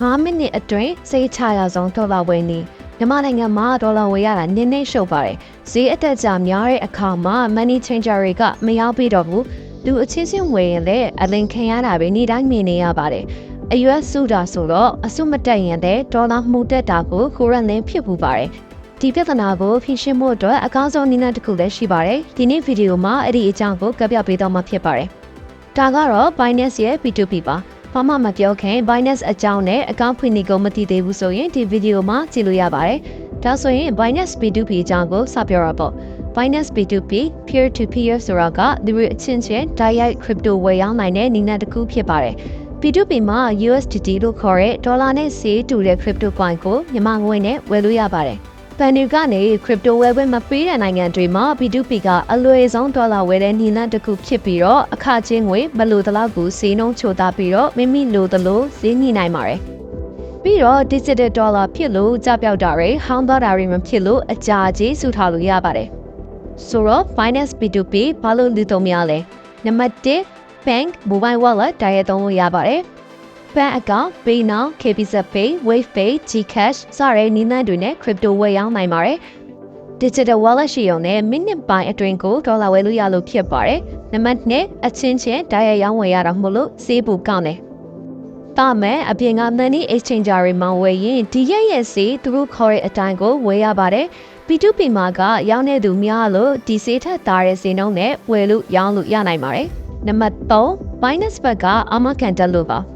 9မိနစ်အတွင်းစိတ်ချရဆုံးဒေါ်လာဝယ်နေမြန်မာနိုင်ငံမှာဒေါ်လာဝယ်ရတာနည်းနည်းရှုပ်ပါတယ်ဈေးအတက်ကြများတဲ့အခါမှာ money changer တွေကမရောက်ပြီးတော့ဘူးလူအချင်းချင်းဝယ်ရင်လည်းအလင်ခံရတာပဲနေ့တိုင်းမြင်နေရပါတယ်အရွက်စုတာဆိုတော့အစုမတက်ရင်လည်းဒေါ်လာမှုတက်တာကိုကိုရန်လင်းဖြစ်ပူပါတယ်ဒီပြဿနာကိုဖြေရှင်းဖို့အတွက်အကောင်းဆုံးနည်းလမ်းတစ်ခုလည်းရှိပါတယ်ဒီနေ့ဗီဒီယိုမှာအဲ့ဒီအကြောင်းကိုကပြပေးတော့မှာဖြစ်ပါတယ်ဒါကတော့ Binance ရဲ့ P2P ပါ ဘာမှမပြောခင် Binance အကြောင်းနဲ့အကောင့်ဖွင့်နေကုန်မသိသေးဘူးဆိုရင်ဒီဗီဒီယိုမှာကြည့်လို့ရပါတယ်။ဒါဆိုရင် Binance P2P အကြောင်းကိုစပြောရပေါ့။ Binance P2P peer to peer ဆိုတာကဒီရအချင်းချင်း direct crypto ဝယ်ရောင်းနိုင်တဲ့နည်းလမ်းတစ်ခုဖြစ်ပါတယ်။ P2P မှာ USDT လို့ခေါ်တဲ့ဒေါ်လာနဲ့ဆေးတူတဲ့ crypto coin ကိုမြန်မာငွေနဲ့ဝယ်လို့ရပါတယ်။ ပန်နီကနေ crypto ဝယ်ခွင့်မပေးတဲ့နိုင်ငံတွေမှာ P2P ကအလွယ်ဆုံးဒေါ်လာဝယ်တဲ့နည်းလမ်းတစ်ခုဖြစ်ပြီးတော့အခချင်းငွေမလိုတလောက်ကိုဈေးနှုန်းချိုသားပြီးတော့မိမိလိုသလိုဈေးညှိနိုင်ပါတယ်။ပြီးတော့ digital dollar ဖြစ်လို့ကြပြောက်တာတွေဟောင်းသွားတာတွေမဖြစ်လို့အကြာကြီးစုထားလို့ရပါတယ်။ဆိုတော့ finance P2P ဘာလို့လူသုံးများလဲ။နံပါတ်1 bank mobile wallet တိုက်ရိုက်သုံးလို့ရပါတယ်။ bank account, PayNow, KBZ Pay, Wave Pay, Gcash စတဲ့နည်းလမ်းတွေနဲ့ crypto ဝယ်ရောင်းနိုင်ပါတယ်။ digital wallet ရှိုံနဲ့ minute ပိုင်းအတွင်းကိုဒေါ်လာဝယ်လို့ရလို့ဖြစ်ပါတယ်။နံပါတ်2အချင်းချင်းတိုက်ရိုက်ရောင်းဝယ်ရတာမို့လို့စေးပူကောင်းတယ်။တာမဲ့အပြင်က money exchanger တွေမှာဝယ်ရင်ဒီရက်ရက်စီသူတို့ခေါ်တဲ့အတိုင်းကိုဝယ်ရပါတယ်။ P2P မှာကရောင်းနေသူများလို့ဒီစေးထက်သားတဲ့စေနှုန်းနဲ့ဝယ်လို့ရောင်းလို့ရနိုင်ပါတယ်။နံပါတ်3 Binance ဘက်ကအမကန်တက်လို့ပါ။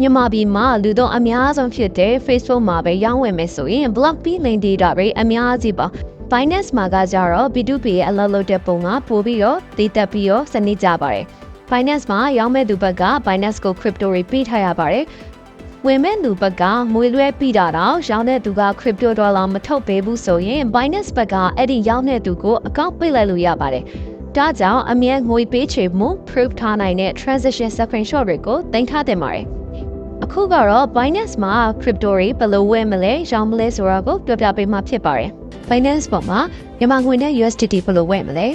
မြန်မာပြည်မှာလူသုံးအများဆုံးဖြစ်တဲ့ Facebook မှာပဲရောင်းဝယ်မယ်ဆိုရင် block ပြီး link data တွေအများကြီးပါ Binance မှာကကြတော့ B2B ရဲ့အလုပ်လုပ်တဲ့ပုံကပို့ပြီးတော့တည်တက်ပြီးတော့စနစ်ကြပါတယ် Binance မှာရောင်းမဲ့သူဘက်က Binance ကို crypto တွေပေးထားရပါတယ်ဝင်မဲ့လူဘက်ကမွေလွဲပြီးတာတော့ရောင်းတဲ့သူက crypto dollar မထုတ်ပေးဘူးဆိုရင် Binance ဘက်ကအဲ့ဒီရောင်းတဲ့သူကိုအကောင့်ပိတ်လိုက်လို့ရပါတယ်ဒါကြောင့်အမြဲငွေပေးချေမှု proof ထားနိုင်တဲ့ transaction screenshot တွေကိုတင်ထားတင်ပါတယ် အခုကတော့ Binance မှာ crypto တွေဘယ်လိုဝယ်မလဲရောင်းမလဲဆိုတာကိုပြောပြပေးမှာဖြစ်ပါတယ် Binance ပေါ်မှာမြန်မာငွေနဲ့ USDT ဘယ်လိုဝယ်မလဲ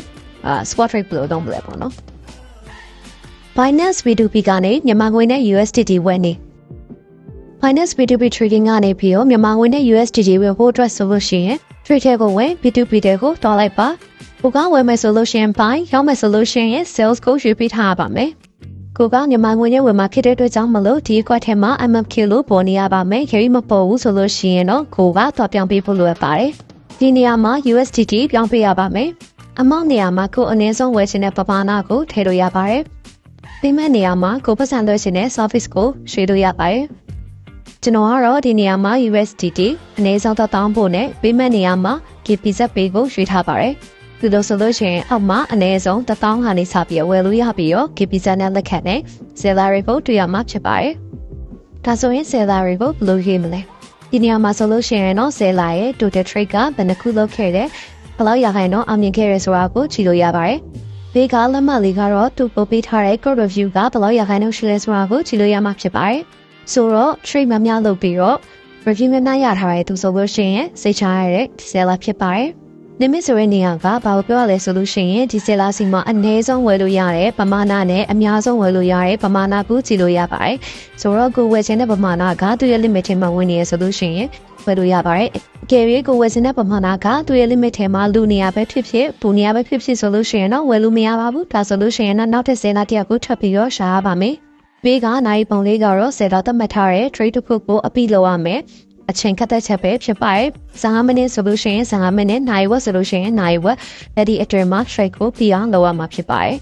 အာ spot rate ဘယ်လိုလုပ်မလဲပေါ့နော် Binance B2B ကနေမြန်မာငွေနဲ့ USDT ဝယ်နေ Binance B2B trading ကနေပြီးတော့မြန်မာငွေနဲ့ USDT ဝယ်ဖို့အတွက်ဆိုလို့ရှိရင် trade ထဲကိုဝင် B2B တဲ့ကိုတွားလိုက်ပါ။ကိုကဝယ်မယ်ဆိုလို့ရှိရင် buy ရောင်းမယ်ဆိုလို့ရှိရင် sales ကိုရွေးပေးထားပါမယ်။ ကိုကမြန်မာငွေနဲ့ဝယ်မှာဖြစ်တဲ့အတွက်ကြောင့်မလို့ဒီကွက်ထဲမှာ MMK လို့ပေါ်နေရပါမယ်။ carry မပေါ်ဘူးဆိုလို့ရှိရင်တော့ကိုကသွားပြောင်းပေးဖို့လိုအပ်ပါတယ်။ဒီနေရာမှာ USDT ပြောင်းပေးရပါမယ်။အမောင့်နေရာမှာကိုအနည်းဆုံးဝယ်ချင်တဲ့ပမာဏကိုထည့်လို့ရပါတယ်။ပေးမဲ့နေရာမှာကိုပတ်စံလွှဲချင်တဲ့ service ကိုရွှေ့လို့ရပါတယ်။ကျွန်တော်ကတော့ဒီနေရာမှာ USDT အနည်းဆုံးတောင်းဖို့နဲ့ပေးမဲ့နေရာမှာ KPZ Pay ကိုရွှေ့ထားပါတယ်။ ဒီလိုဆိုလို့ရှိရင်အောက်မှာအနည်းဆုံး1000ခါနေစပြီးဝယ်လို့ရပြီးတော့ KPZ နဲ့လက်ခံနဲ့ salary ကိုတွေ့ရမှာဖြစ်ပါတယ်။ဒါဆိုရင် salary ကိုဘယ်လိုရေးမလဲ။ဒီနေရာမှာဆိုလို့ရှိရင်တော့ seller ရဲ့ total trade ကဘယ်နှခုလောက်ခဲ့တယ်ဘယ်လောက်ရခိုင်တော့အောင်မြင်ခဲ့ရဆိုတာကိုကြည့်လို့ရပါတယ်။ဘေးကလက်မှတ်လေးကတော့သူပို့ပေးထားတဲ့ code review ကဘယ်လောက်ရခိုင်တော့ရှိလဲဆိုတာကိုကြည့်လို့ရမှာဖြစ်ပါတယ်။ဆိုတော့ trade မများလုပ်ပြီးတော့ review များများရထားတဲ့သူဆိုလို့ရှိရင်စိတ်ချရတဲ့ seller ဖြစ်ပါတယ်။ limit ဆိုတဲ့နေရာကဘာလို့ပြောရလဲဆိုလို့ရှိရင်ဒီ seller စီမှာအနည်းဆုံးဝယ်လို့ရတယ်ပမာဏနဲ့အများဆုံးဝယ်လို့ရတယ်ပမာဏကိုကြည့်လို့ရပါတယ်။ဆိုတော့ကိုဝယ်ခြင်းတဲ့ပမာဏကသူ့ရဲ့ limit ထဲမှာဝင်နေရဆိုလို့ရှိရင်ဝယ်လို့ရပါတယ်။ carry ကိုဝယ်ခြင်းတဲ့ပမာဏကသူ့ရဲ့ limit ထဲမှာလူနေရာပဲဖြစ်ဖြစ်ပူနေရာပဲဖြစ်ဖြစ်ဆိုလို့ရှိရင်တော့ဝယ်လို့မရပါဘူး။ဒါဆိုလို့ရှိရင်တော့နောက်ထပ် seller တစ်ယောက်ကိုထပ်ပြီးတော့ရှာရပါမယ်။ဘေးကနိုင်ပုံလေးကတော့စေတာသတ်မှတ်ထားတဲ့ trade တစ်ခုကိုအပိလုပ်ရမယ် အချိန်ခက်တဲ့ချက်ပဲဖြစ်ပါတယ်15မိနစ်ဆိုလို့ရှိရင်15မိနစ်နိုင်ဝက်ဆိုလို့ရှိရင်နိုင်ဝက်အဲ့ဒီအတွင်းမှာ trade ကိုပြအောင်လုပ်ရမှာဖြစ်ပါတယ်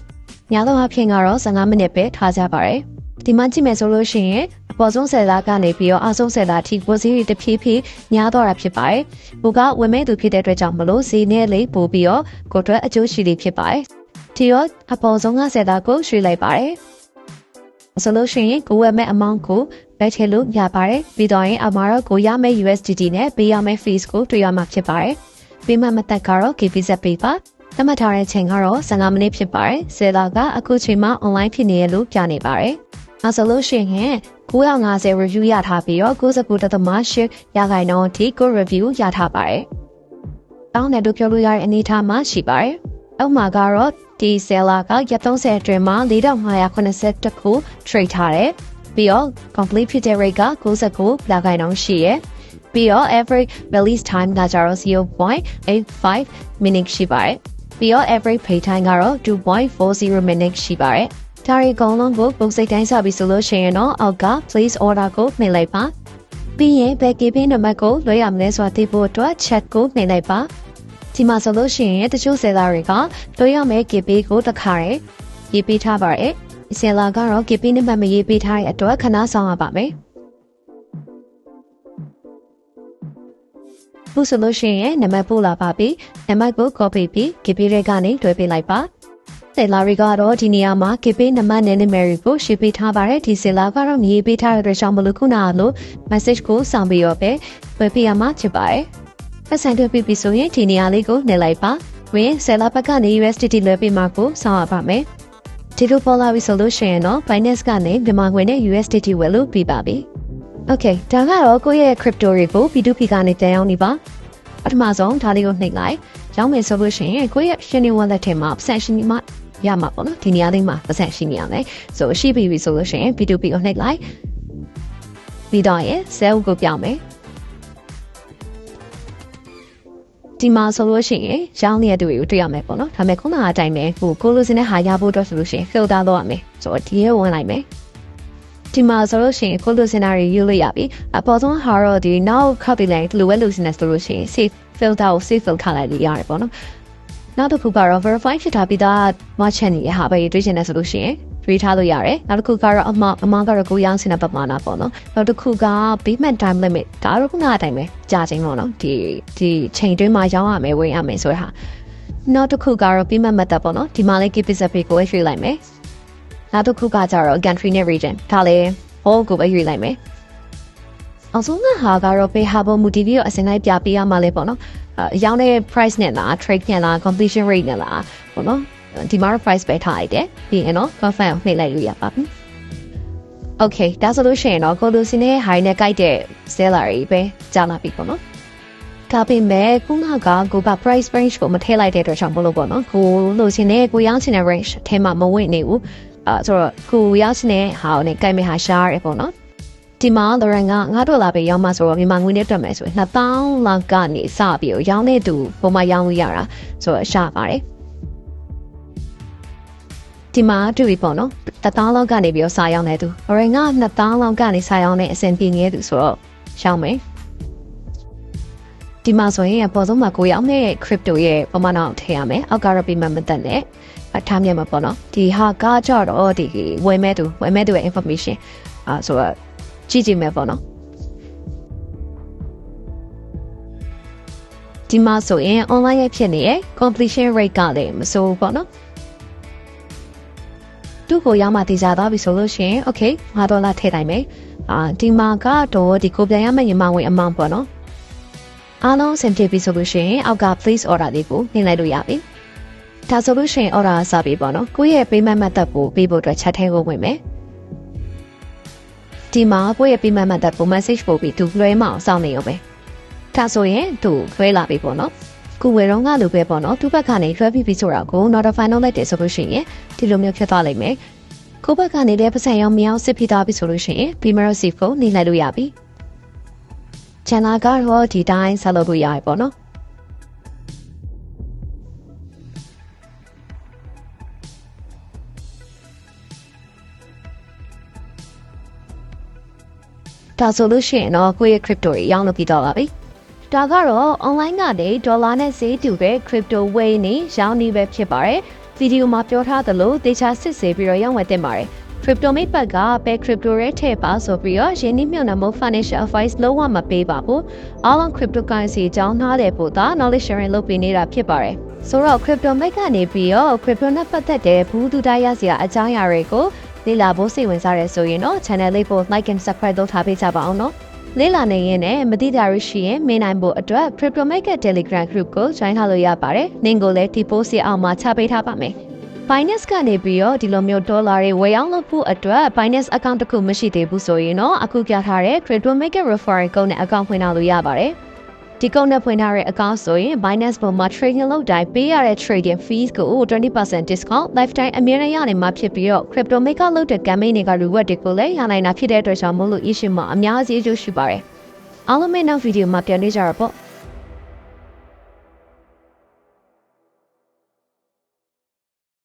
ညလုံးအဖြစ်ကတော့15မိနစ်ပဲထားကြပါတယ်ဒီမှာကြည့်မယ်ဆိုလို့ရှိရင်အပေါ်ဆုံးဆယ်လာကနေပြီးတော့အောက်ဆုံးဆယ်လာထိကိုစီးရီတဖြည်းဖြည်းညားတော့တာဖြစ်ပါတယ်။ဘူကဝင်မဲ့သူဖြစ်တဲ့အတွက်ကြောင့်မလို့ဈေးနဲ့လေးပို့ပြီးတော့ကိုအတွက်အကျိုးရှိလေးဖြစ်ပါတယ်။ဒီတော့အပေါ်ဆုံးကဆယ်လာကိုရွှေ့လိုက်ပါတယ်။ ဆိုလို့ရှိရင်ကိုဝယ်မဲ့ amount ကိုပဲထည့်လို့ရပါတယ်ပြီးတော့ရင်အမှာတော့ကိုရမယ့် USDT နဲ့ပေးရမယ့် fees ကိုတွေ့ရမှာဖြစ်ပါတယ်ပေးမှမသက်ကတော့ KVZ ပေးပါသတ်မှတ်ထားတဲ့ချိန်ကတော့15မိနစ်ဖြစ်ပါတယ်ဆယ်လာကအခုချိန်မှာ online ဖြစ်နေရလို့ပြနေပါတယ်အဲဆိုလို့ရှိရင်950 review ရထားပြီးတော့99.8ရခိုင်နှုန်းအထိကို review ရထားပါတယ်တောင်းတယ်တို့ပြောလို့ရတဲ့အနေအထားမှာရှိပါတယ်အောက်မှာကတော့ ဒီ seller ကရက်30အတွင်းမှာ4580ခု trade ထားတယ်ပြီးတော့ complete ဖြစ်တဲ့ rate က69ရာခိုင်နှုန်းရှိရယ်ပြီးတော့ average release time ကကြတော့0.85 minute ရှိပါတယ်ပြီးတော့ average pay time ကတော့2.40 minute ရှိပါတယ်ဒါရီအကုန်လုံးကိုပုံစိတ်တိုင်းစပြီဆိုလို့ရှိရင်တော့အောက်က please order ကိုနှိပ်လိုက်ပါပြီးရင်ဘယ် KPN နံပါတ်ကိုလွှဲရမလဲဆိုတာသိဖို့အတွက် chat ကိုနှိပ်လိုက်ပါ ဒီမှာဆိုလို့ရှိရင်တချို့ဆယ်လာတွေကလွှဲရမယ့် KP ကိုတစ်ခါရယ်ရေးပေးထားပါတယ်ဆယ်လာကတော့ KP နံပါတ်မရေးပေးထားတဲ့အတွက်ခဏဆောင်ရပါမယ်ဘူးဆိုလို့ရှိရင်နံပါတ်ပို့လာပါပြီနံပါတ်ကို copy ပြီး KP တွေကနေတွဲပေးလိုက်ပါဆယ်လာတွေကတော့ဒီနေရာမှာ KP နံပါတ်နဲ့ numeric ကိုရှင်းပေးထားပါတယ်ဒီဆယ်လာကတော့မြေပေးထားတဲ့အတွက်ကြောင့်မလို့ခုနကလို message ကိုစောင့်ပြီးတော့ပဲဝယ်ပေးရမှာဖြစ်ပါတယ် ပတ်စံတွေ့ပြီဆိုရင်ဒီနေရာလေးကိုနှိပ်လိုက်ပါဝင်ဆယ်လာဘက်ကနေ USDT လွှဲပေးမှာကိုစောင့်ရပါမယ်ဒီလိုပေါ်လာပြီဆိုလို့ရှိရင်တော့ Binance ကနေမြန်မာငွေနဲ့ USDT ဝယ်လို့ပြပါပြီ Okay ဒါကတော့ကိုယ့်ရဲ့ crypto တွေကို P2P ကနေတန်ရောက်နေပါပထမဆုံးဒါလေးကိုနှိပ်လိုက်ရောင်းမယ်ဆိုလို့ရှိရင်ကိုယ့်ရဲ့ Shiny Wallet ထဲမှာ percent ရှိနေမှာရမှာပေါ့နော်ဒီနေရာလေးမှာ percent ရှိနေရမယ်ဆိုရှိပြီပြီဆိုလို့ရှိရင် P2P ကိုနှိပ်လိုက်ပြီးတော့ရဲ့ sell ကိုပြောင်းမယ် ဒီမှာဆိုလို့ရှိရင်ရောင်းနေတဲ့သူတွေကိုတွေ့ရမယ်ပေါ့နော်ဒါပေမဲ့ခုနကအတိုင်းပဲဟိုကိုလိုစင်တဲ့ဟာရဖို့အတွက်ဆိုလို့ရှိရင် filter လုပ်ရမယ်ဆိုတော့ဒီရဲဝင်လိုက်မယ်ဒီမှာဆိုလို့ရှိရင်ကိုလိုစင်တာတွေယူလို့ရပြီအပေါ်ဆုံးဟာတော့ဒီနောက်ခောက်တည်လိုက်လိုဝဲလိုစင်တဲ့ဆိုလို့ရှိရင် save filter ကို save filter ထားလိုက်လို့ရတယ်ပေါ့နော် နောက်တစ်ခုကတော့ verify ဖြစ်တာပြီးသား merchant ရဲ့ဟာပဲတွေ့ချင်တယ်ဆိုလို့ရှိရင် free ထားလို့ရတယ်နောက်တစ်ခုကတော့အမအမကတော့ကိုရောင်းစင်တဲ့ပမာဏပေါ့နော်နောက်တစ်ခုက payment time limit ဒါတော့ခုနအတိုင်းပဲကြာချင်းပေါ့နော်ဒီဒီချိန်တွင်းမှာရောင်းရမယ်ဝယ်ရမယ်ဆိုတဲ့ဟာနောက်တစ်ခုကတော့ payment method ပေါ့နော်ဒီမှာလေး keep it separate ကိုရွှေ့လိုက်မယ်နောက်တစ်ခုကကြတော့ country နဲ့ region ဒါလည်း all ကိုပဲရွှေ့လိုက်မယ် အောင်ဆုံးကဟာကတော့ပေးဟာပေါ်မူတည်ပြီးတော့အစင်လိုက်ပြပေးရမှာလဲပေါ့နော်အရောင်းတဲ့ price နဲ့လား trade နဲ့လား completion rate နဲ့လားပေါ့နော်ဒီမှာ price ပဲထားလိုက်တယ်ပြီးရင်တော့ confirm ကိုနှိပ်လိုက်လို့ရပါပြီ Okay ဒါဆိုလို့ရှိရင်တော့ကိုလိုစင်နဲ့ high နဲ့ကြိုက်တဲ့ seller တွေပဲကြာလာပြီပေါ့နော်ဒါပေမဲ့ခုနကကိုက price range ကိုမထည့်လိုက်တဲ့အတွက်ကြောင့်မလို့ပေါ့နော်ကိုလိုစင်နဲ့ကိုရောင်းချင်တဲ့ range ထဲမှာမဝင်နေဘူးအာဆိုတော့ကိုရောင်းချင်တဲ့ဟာနဲ့ကြိုက်မဲ့ဟာရှားရပေါ့နော် ဒီမှာလရန်က9ဒေါ်လာပဲရောင်းမှဆိုတော့မြန်မာငွေနဲ့တွက်မယ်ဆိုရင်2000လောက်ကနေစပြီးရောင်းတဲ့သူပုံမှန်ရောင်းလို့ရတာဆိုတော့ရှားပါတယ်ဒီမှာတွေ့ပြီပေါ့နော်တသောင်းလောက်ကနေပြီးတော့စာရောက်နေသူအရင်က2000လောက်ကနေစာရောက်နေအဆင်ပြေနေသူဆိုတော့ရှောင်းမယ်ဒီမှာဆိုရင်ပေါ်ဆုံးမှာကိုရောက်နေတဲ့ crypto ရဲ့ပမာဏကိုထည့်ရမယ်အောက်ကတော့ပြီးမှမတက်နဲ့အထားမြတ်မှာပေါ့နော်ဒီဟာကကြတော့ဒီဝယ်မဲ့သူဝယ်မဲ့သူရဲ့ information အာဆိုတော့ ကြည့်ကြည့်မယ်ပေါ့နော်ဒီမှာဆိုရင် online ရဲ့ဖြစ်နေရဲ့ completion rate ကလည်းမဆိုးဘူးပေါ့နော်သူ့ကိုရမှတည်ကြသွားပြီဆိုလို့ရှိရင် okay 5ဒေါ်လာထည့်လိုက်မယ်အာဒီမှာကတော့ဒီကိုပြန်ရမယ့်ညီမဝင် amount ပေါ့နော်အားလုံးစင်ပြေပြီဆိုလို့ရှိရင်အောက်က please order လေးကိုနှိမ့်လိုက်လို့ရပြီဒါဆိုလို့ရှိရင် order စပြီပေါ့နော်ကိုယ့်ရဲ့ payment method ကိုပေးဖို့အတွက် chat ထဲကိုဝင်မယ် ဒီမှာကိုယ့်ရဲ့ payment method ကို message ပို့ပြီးသူလွှဲမအောင်စောင့်နေရုံပဲဒါဆိုရင်သူလွှဲလာပြီပေါ့နော်ကိုဝယ်တော့ကလိုပဲပေါ့နော်သူ့ဘက်ကနေလွှဲပြီးပြီဆိုတာကို notify လုပ်လိုက်တယ်ဆိုလို့ရှိရင်ဒီလိုမျိုးဖြစ်သွားလိမ့်မယ်ကိုဘက်ကနေလည်းပတ်စံရောင်းမအောင်စစ်ပြီးသားပြီဆိုလို့ရှိရင် Premier Receive ကိုနေလိုက်လို့ရပြီ channel ကတော့ဒီတိုင်းဆက်လုပ်လို့ရပြီပေါ့နော် ဒါဆိုလို့ရှိရင်တော့ကိုယ့်ရဲ့ crypto တွေရောင်းလို့ပြီးတော့ပါပြီဒါကတော့ online ကနေဒေါ်လာနဲ့ဈေးတူပဲ crypto ဝယ်နေရောင်းနေပဲဖြစ်ပါတယ်ဗီဒီယိုမှာပြောထားသလိုဒေချာစစ်ဆေးပြီးတော့ရောင်းဝယ်တင်ပါတယ် crypto မိတ်ဘက်ကပဲ crypto ရဲ့ထည့်ပါဆိုပြီးတော့ရင်းနှီးမြှုပ်နှံမှု financial advice လုံးဝမပေးပါဘူးအားလုံး cryptocurrency အကြောင်းနားလည်ဖို့သာ knowledge sharing လုပ်ပေးနေတာဖြစ်ပါတယ်ဆိုတော့ crypto မိတ်ကနေပြီးတော့ crypto နဲ့ပတ်သက်တဲ့ဘူးတူတိုင်းရစရာအကြောင်းအရာတွေကို လေ့လာဖို့စိတ်ဝင်စားရဆိုရင်တော့ channel လေးကို like and subscribe လုပ်ထားပေးကြပါအောင်နော်လေးလာနေရင်လည်းမသိတာရရှိရင်မင်းနိုင်ဖို့အတွက် Crypto Market Telegram Group ကို join ထားလို့ရပါတယ်။လင့်ကိုလည်းဒီ post ရဲ့အောက်မှာချပေးထားပါမယ်။ Binance ကနေပြီးတော့ဒီလိုမျိုးဒေါ်လာတွေဝယ်အောင်လုပ်ဖို့အတွက် Binance account တစ်ခုမရှိသေးဘူးဆိုရင်တော့အခုပြထားတဲ့ Crypto Market Referral Code နဲ့ account ဖွင့်ထားလို့ရပါတယ်။ ဒီကုန်းနဲ့ဖွင့်ထားတဲ့အကောင့်ဆိုရင် Binance ပေါ်မှာ trading လုပ်တိုင်းပေးရတဲ့ trading fees ကို20% discount lifetime အမြဲတမ်းရနေမှာဖြစ်ပြီးတော့ crypto maker လုပ်တဲ့ campaign တွေက reward တွေကိုလည်းရနိုင်တာဖြစ်တဲ့အတွက်ကြောင့်မို့လို့ issue မှာအများကြီးအကျိုးရှိပါတယ်အားလုံးပဲနောက်ဗီဒီယိုမှာပြန်တွေ့ကြရပေါ့